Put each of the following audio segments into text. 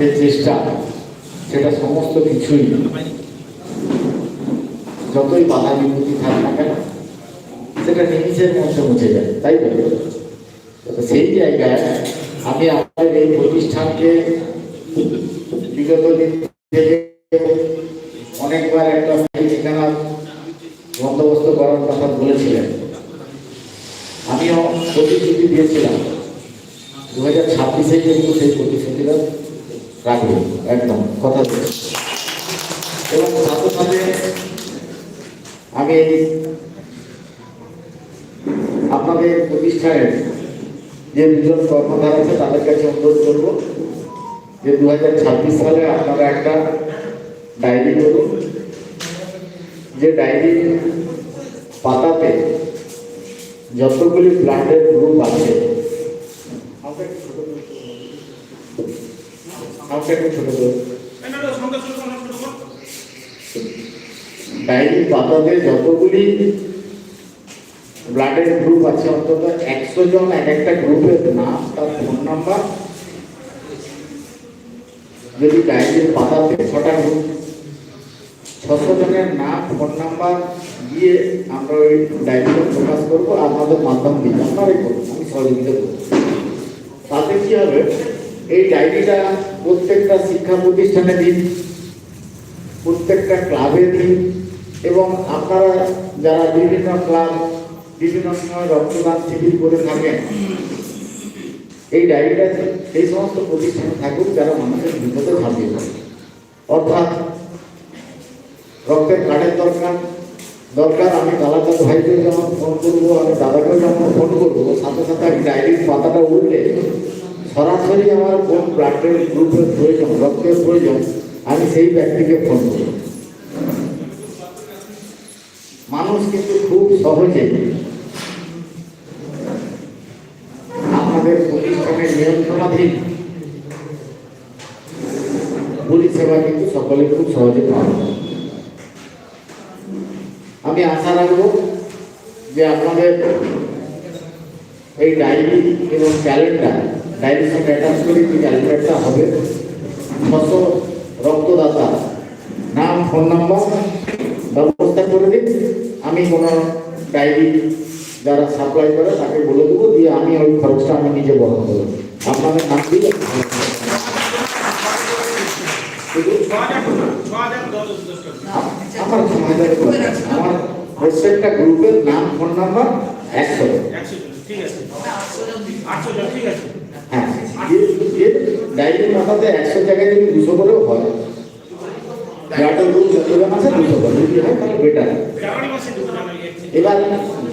যে চেষ্টা, সেটা সমস্ত কিছুই যতই বাধা বিপত্তি থাক না কেন, সেটা নিমিষের মধ্যে মুছে যায়, তাই তো? সেই জায়গায় আমি আমাদের এই প্রতিষ্ঠানকে বিগত দিন থেকে অনেকবার একটা ঠিকানা বন্দোবস্ত করার কথা বলেছিলেন। আমিও প্রতিশ্রুতি দিয়েছিলাম। দু হাজার ছাব্বিশে কিন্তু সেই প্রতিশ্রুতিটা রাখব, একদম, কথা এবং সাথে সাথে আমি আপনাদের প্রতিষ্ঠানের যে দুজন কর্মধার আছে, তাদের কাছে অনুরোধ করব যে দু হাজার ছাব্বিশ সালে আপনারা একটা ডায়েরি করুন। যে ডায়েরি পাতাতে যতগুলি ব্লাডের গ্রুপ আছে আমাকে একটু ছোট করে বলুন। আমাকে একটু ছোট করে। ডায়েরি পাতাতে যতগুলি ব্লাডের গ্রুপ আছে, অন্তত একশো জন এক একটা গ্রুপের নাম, তার ফোন নাম্বার যদি ডায়েরির পাতাতে ছটা গ্রুপ ছশো জনের নাম ফোন নাম্বার দিয়ে আমরা ওই ডায়েরিটা প্রকাশ করব, আর আমাদের মাধ্যম দিয়ে আপনারাই করুন আমি সহযোগিতা করব। তাতে কি হবে? এই ডায়েরিটা প্রত্যেকটা শিক্ষা প্রতিষ্ঠানে দিন, প্রত্যেকটা ক্লাবে দিন, এবং আপনারা যারা বিভিন্ন ক্লাব, বিভিন্ন সময় রক্তদান শিবির করে থাকেন, এই ডায়েরিটা সেই সমস্ত প্রতিষ্ঠানে থাকুক যারা মানুষের বিপদে ঝাঁপিয়ে থাকে অর্থাৎ রক্তের কার্ডের দরকার দরকার আমি দাদাকে ভাইকে যেমন ফোন করব, আমি দাদাকেও যেমন ফোন করব, সাথে সাথে আমি ডায়েরির পাতাটা উঠলে সরাসরি আমার কোন ব্লাডের গ্রুপের প্রয়োজন রক্তের প্রয়োজন আমি সেই ব্যক্তিকে ফোন করব মানুষ কিন্তু খুব সহজে আপনাদের প্রতিষ্ঠানের নিয়ন্ত্রণাধীন পরিষেবা কিন্তু সকলে খুব সহজে পাবে আমি আশা রাখব যে আপনাদের এই ডায়েরি এবং ক্যালেন্ডার ডায়েরির সঙ্গে অ্যাটাচ করে হবে? ছশো রক্তদাতা। নাম, ফোন নাম্বার ব্যবস্থা করে দিন। আমি কোনো ডায়েরি যারা সাপ্লাই করে তাকে বলে দেবো, দিয়ে আমি ওই খরচটা আমি নিজে বহন করব। আপনাদের নাম শুধু আমার আমার গ্রুপের নাম, ফোন নাম্বার একশো। হ্যাঁ ডায়েরির মাথাতে একশো জায়গায় যদি দুশো করেও হয়। যাটা গ্রুপ যতজন আছে দুশো করে, যদি হয় তাহলে বেটার এবার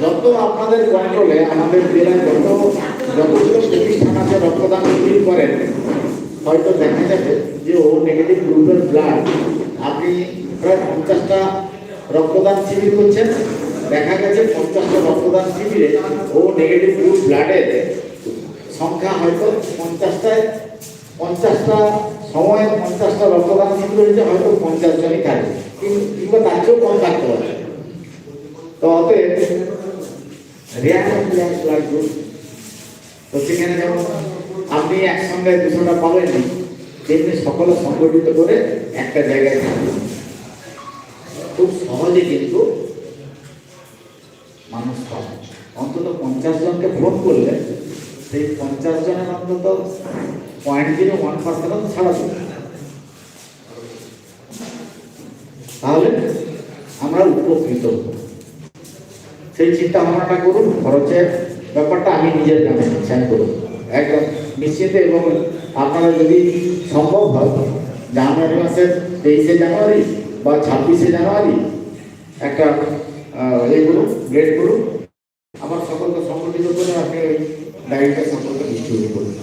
যত আপনাদের কন্ট্রোলে আমাদের জেলায় যত যতগুলো প্রতিষ্ঠান আছে রক্তদান শিবির করেন, হয়তো দেখা যাবে যে ও নেগেটিভ গ্রুপের ব্লাড আপনি প্রায় পঞ্চাশটা রক্তদান শিবির করছেন, দেখা গেছে পঞ্চাশটা রক্তদান শিবিরে ও নেগেটিভ গ্রুপ ব্লাডের সংখ্যা হয়তো পঞ্চাশটায় পঞ্চাশটা সময়ে পঞ্চাশটা রক্তদান শিবির হয়েছে হয়তো পঞ্চাশ জনই থাকে। কিং- কিংবা তার চেয়েও কম থাকতে পারে। তো অতএব গ্রুপ তো সেখানে যেমন আপনি একসঙ্গে দুশোটা পাবেন তেমনি সকলে সংগঠিত করে একটা জায়গায় থাকবেন খুব সহজে কিন্তু মানুষ পাবে। অন্তত পঞ্চাশ জনকে ফোন করলে সেই পঞ্চাশ জনের অন্তত পয়েন্ট জিরো ওয়ান পার্সেন্ট ছাড়া তাহলে আমরা উপকৃত। সেই চিন্তা ভাবনাটা করুন খরচের ব্যাপারটা আমি নিজের গ্রামে স্যান করুন। একদম নিশ্চিত এবং আপনারা যদি সম্ভব হয় জানুয়ারি মাসের তেইশে জানুয়ারি বা ছাব্বিশে জানুয়ারি একটা আহ, এ করুন গ্রেড করুন। আমার সকলকে সংগঠিত করে আপনি ডায়েরিটা সম্পর্কে ডিস্ট্রিবিউট করুন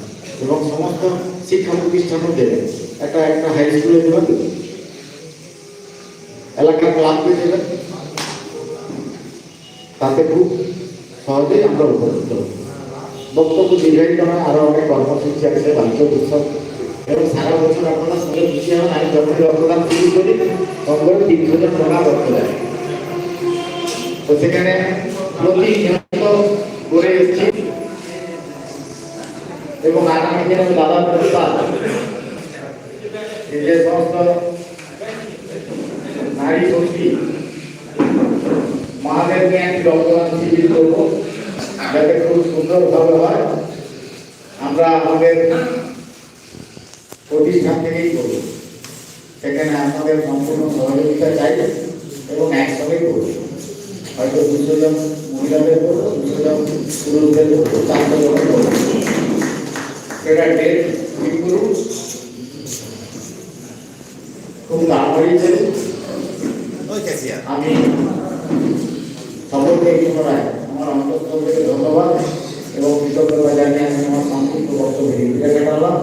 এবং সমস্ত শিক্ষা প্রতিষ্ঠানও দেবেন একটা একটা হাই স্কুলে দেবেন এলাকার ক্লাবকে দেবেন তাতে খুব সহজেই আমরা উপকৃত। বক্তব্য দীর্ঘায়িত নয়, আরও অনেক কর্মসূচি আছে, বাণিজ্য উৎসব। এবং সারা বছর আপনারা শুনে খুশি হন, আমি যখন রক্তদান শুরু করি তখন তিনশো জন টাকা রক্ত দেয়। তো সেখানে প্রতিনিয়ত করে এসেছি। এবং আগামী দিনে প্রতিপাদ এই যে সমস্ত নারী শক্তি মাদেরকে একটি রক্তদান শিবির করব, যাতে খুব সুন্দরভাবে হয়। আমরা আমাদের প্রতিষ্ঠান থেকেই করব। সেখানে আপনাদের সম্পূর্ণ সহযোগিতা চাই এবং একসঙ্গেই করব। হয়তো দুশো জন মহিলাদের করব, দুশো জন পুরুষদের করব, চারশো জন করব। ডেট ঠিক করুন? খুব তাড়াতাড়ি চলুন আমি সকলকে পুনরায় আমার অন্তত থেকে ধন্যবাদ এবং কৃতজ্ঞতা জানিয়ে আমি আমার সংক্ষিপ্ত বক্তব্য কাটালাম